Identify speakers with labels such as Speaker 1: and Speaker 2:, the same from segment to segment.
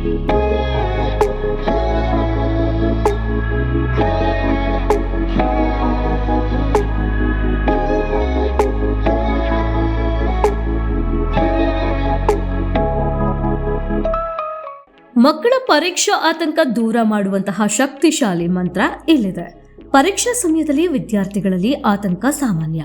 Speaker 1: ಮಕ್ಕಳ ಪರೀಕ್ಷಾ ಆತಂಕ ದೂರ ಮಾಡುವಂತಹ ಶಕ್ತಿಶಾಲಿ ಮಂತ್ರ ಇಲ್ಲಿದೆ. ಪರೀಕ್ಷಾ ಸಮಯದಲ್ಲಿ ವಿದ್ಯಾರ್ಥಿಗಳಲ್ಲಿ ಆತಂಕ ಸಾಮಾನ್ಯ.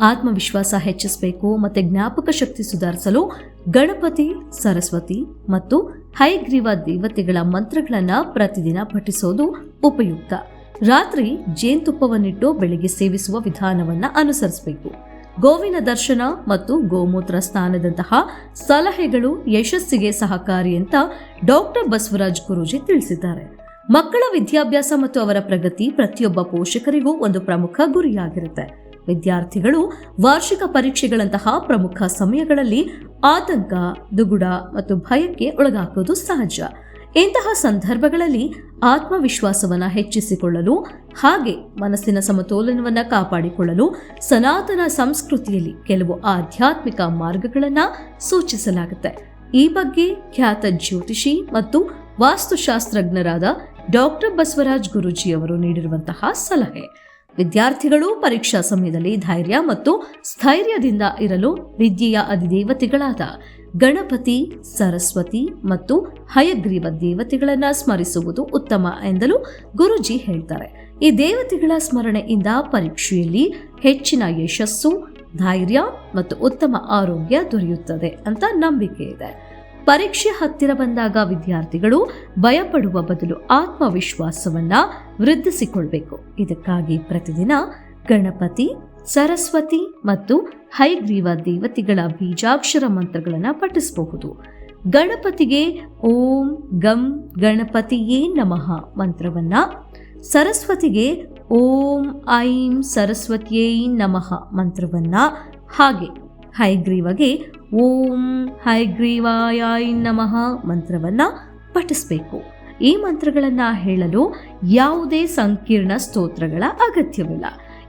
Speaker 1: ಆತ್ಮವಿಶ್ವಾಸ ಹೆಚ್ಚಿಸಬೇಕು ಮತ್ತೆ ಜ್ಞಾಪಕ ಶಕ್ತಿ ಸುಧಾರಿಸಲು ಗಣಪತಿ, ಸರಸ್ವತಿ ಮತ್ತು ಹೈಗ್ರೀವ ದೇವತೆಗಳ ಮಂತ್ರಗಳನ್ನು ಪ್ರತಿದಿನ ಪಠಿಸೋದು ಉಪಯುಕ್ತ. ರಾತ್ರಿ ಜೇನುತುಪ್ಪವನ್ನಿಟ್ಟು ಬೆಳಿಗ್ಗೆ ಸೇವಿಸುವ ವಿಧಾನವನ್ನ ಅನುಸರಿಸಬೇಕು. ಗೋವಿನ ದರ್ಶನ ಮತ್ತು ಗೋಮೂತ್ರ ಸ್ನಾನದಂತಹ ಸಲಹೆಗಳು ಯಶಸ್ಸಿಗೆ ಸಹಕಾರಿ ಅಂತ ಡಾಕ್ಟರ್ ಬಸವರಾಜ್ ಗುರೂಜಿ ತಿಳಿಸಿದ್ದಾರೆ. ಮಕ್ಕಳ ವಿದ್ಯಾಭ್ಯಾಸ ಮತ್ತು ಅವರ ಪ್ರಗತಿ ಪ್ರತಿಯೊಬ್ಬ ಪೋಷಕರಿಗೂ ಒಂದು ಪ್ರಮುಖ ಗುರಿಯಾಗಿರುತ್ತೆ. ವಿದ್ಯಾರ್ಥಿಗಳು ವಾರ್ಷಿಕ ಪರೀಕ್ಷೆಗಳಂತಹ ಪ್ರಮುಖ ಸಮಯಗಳಲ್ಲಿ ಆತಂಕ, ದುಗುಡ ಮತ್ತು ಭಯಕ್ಕೆ ಒಳಗಾಕೋದು ಸಹಜ. ಇಂತಹ ಸಂದರ್ಭಗಳಲ್ಲಿ ಆತ್ಮವಿಶ್ವಾಸವನ್ನು ಹೆಚ್ಚಿಸಿಕೊಳ್ಳಲು ಹಾಗೆ ಮನಸ್ಸಿನ ಸಮತೋಲನವನ್ನು ಕಾಪಾಡಿಕೊಳ್ಳಲು ಸನಾತನ ಸಂಸ್ಕೃತಿಯಲ್ಲಿ ಕೆಲವು ಆಧ್ಯಾತ್ಮಿಕ ಮಾರ್ಗಗಳನ್ನು ಸೂಚಿಸಲಾಗುತ್ತೆ. ಈ ಬಗ್ಗೆ ಖ್ಯಾತ ಜ್ಯೋತಿಷಿ ಮತ್ತು ವಾಸ್ತುಶಾಸ್ತ್ರಜ್ಞರಾದ ಡಾಕ್ಟರ್ ಬಸವರಾಜ್ ಗುರೂಜಿಯವರು ನೀಡಿರುವಂತಹ ಸಲಹೆ. ವಿದ್ಯಾರ್ಥಿಗಳು ಪರೀಕ್ಷಾ ಸಮಯದಲ್ಲಿ ಧೈರ್ಯ ಮತ್ತು ಸ್ಥೈರ್ಯದಿಂದ ಇರಲು ವಿದ್ಯೆಯ ಅಧಿದೇವತೆಗಳಾದ ಗಣಪತಿ, ಸರಸ್ವತಿ ಮತ್ತು ಹಯಗ್ರೀವ ದೇವತೆಗಳನ್ನ ಸ್ಮರಿಸುವುದು ಉತ್ತಮ ಎಂದಲು ಗುರುಜಿ ಹೇಳ್ತಾರೆ. ಈ ದೇವತೆಗಳ ಸ್ಮರಣೆಯಿಂದ ಪರೀಕ್ಷೆಯಲ್ಲಿ ಹೆಚ್ಚಿನ ಯಶಸ್ಸು, ಧೈರ್ಯ ಮತ್ತು ಉತ್ತಮ ಆರೋಗ್ಯ ದೊರೆಯುತ್ತದೆ ಅಂತ ನಂಬಿಕೆ ಇದೆ. ಪರೀಕ್ಷೆ ಹತ್ತಿರ ಬಂದಾಗ ವಿದ್ಯಾರ್ಥಿಗಳು ಭಯಪಡುವ ಬದಲು ಆತ್ಮವಿಶ್ವಾಸವನ್ನ ವೃದ್ಧಿಸಿಕೊಳ್ಬೇಕು. ಇದಕ್ಕಾಗಿ ಪ್ರತಿದಿನ ಗಣಪತಿ, ಸರಸ್ವತಿ ಮತ್ತು ಹೈಗ್ರೀವ ದೇವತೆಗಳ ಬೀಜಾಕ್ಷರ ಮಂತ್ರಗಳನ್ನು ಪಠಿಸಬಹುದು. ಗಣಪತಿಗೆ ಓಂ ಗಂ ಗಣಪತಿಯೇ ನಮಃ ಮಂತ್ರವನ್ನ ಸರಸ್ವತಿಗೆ ಓಂ ಐಂ ಸರಸ್ವತಿಯೇ ನಮಃ ಮಂತ್ರವನ್ನ ಹಾಗೆ ಹೈಗ್ರೀವಗೆ ಓಂ ಹೈಗ್ರೀವಾಯಾಯಿ ನಮಃ ಮಂತ್ರವನ್ನ ಪಠಿಸಬೇಕು. ಈ ಮಂತ್ರಗಳನ್ನು ಹೇಳಲು ಯಾವುದೇ ಸಂಕೀರ್ಣ ಸ್ತೋತ್ರಗಳ ಅಗತ್ಯವಿಲ್ಲ.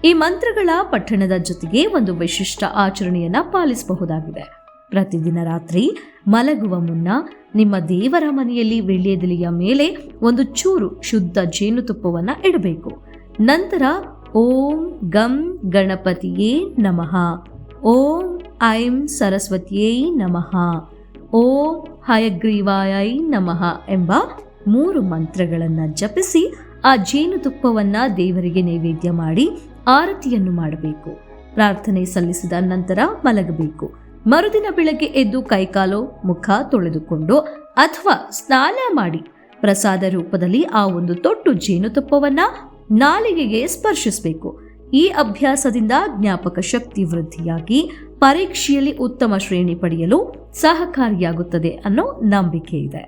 Speaker 1: ಈ ಮಂತ್ರಗಳ ಪಠಣದ ಜೊತೆಗೆ ಒಂದು ವಿಶಿಷ್ಟ ಆಚರಣೆಯನ್ನ ಪಾಲಿಸಬಹುದಾಗಿದೆ. ಪ್ರತಿದಿನ ರಾತ್ರಿ ಮಲಗುವ ಮುನ್ನ ನಿಮ್ಮ ದೇವರ ಮನೆಯಲ್ಲಿ ವೀಳ್ಯದೆಲೆಯ ಮೇಲೆ ಒಂದು ಚೂರು ಶುದ್ಧ ಜೇನುತುಪ್ಪವನ್ನು ಇಡಬೇಕು. ನಂತರ ಓಂ ಗಂ ಗಣಪತಿಯೇ ನಮಃ. ಓಂ ಐಂ ಸರಸ್ವತಿಯೈ ನಮಃ ಓ ಹಯಗ್ರೀವಾಯೈ ನಮಃ ಎಂಬ ಮೂರು ಮಂತ್ರಗಳನ್ನು ಜಪಿಸಿ ಆ ಜೇನುತುಪ್ಪವನ್ನು ದೇವರಿಗೆ ನೈವೇದ್ಯ ಮಾಡಿ ಆರತಿಯನ್ನು ಮಾಡಬೇಕು. ಪ್ರಾರ್ಥನೆ ಸಲ್ಲಿಸಿದ ನಂತರ ಮಲಗಬೇಕು. ಮರುದಿನ ಬೆಳಗ್ಗೆ ಎದ್ದು ಕೈಕಾಲು, ಮುಖ ತೊಳೆದುಕೊಂಡು ಅಥವಾ ಸ್ನಾನ ಮಾಡಿ ಪ್ರಸಾದ ರೂಪದಲ್ಲಿ ಆ ಒಂದು ತೊಟ್ಟು ಜೇನುತುಪ್ಪವನ್ನು ನಾಲಿಗೆಗೆ ಸ್ಪರ್ಶಿಸಬೇಕು. ಈ ಅಭ್ಯಾಸದಿಂದ ಜ್ಞಾಪಕ ಶಕ್ತಿ ವೃದ್ಧಿಯಾಗಿ ಪರೀಕ್ಷೆಯಲ್ಲಿ ಉತ್ತಮ ಶ್ರೇಣಿ ಪಡೆಯಲು ಸಹಕಾರಿಯಾಗುತ್ತದೆ ಅನ್ನೋ ನಂಬಿಕೆ ಇದೆ.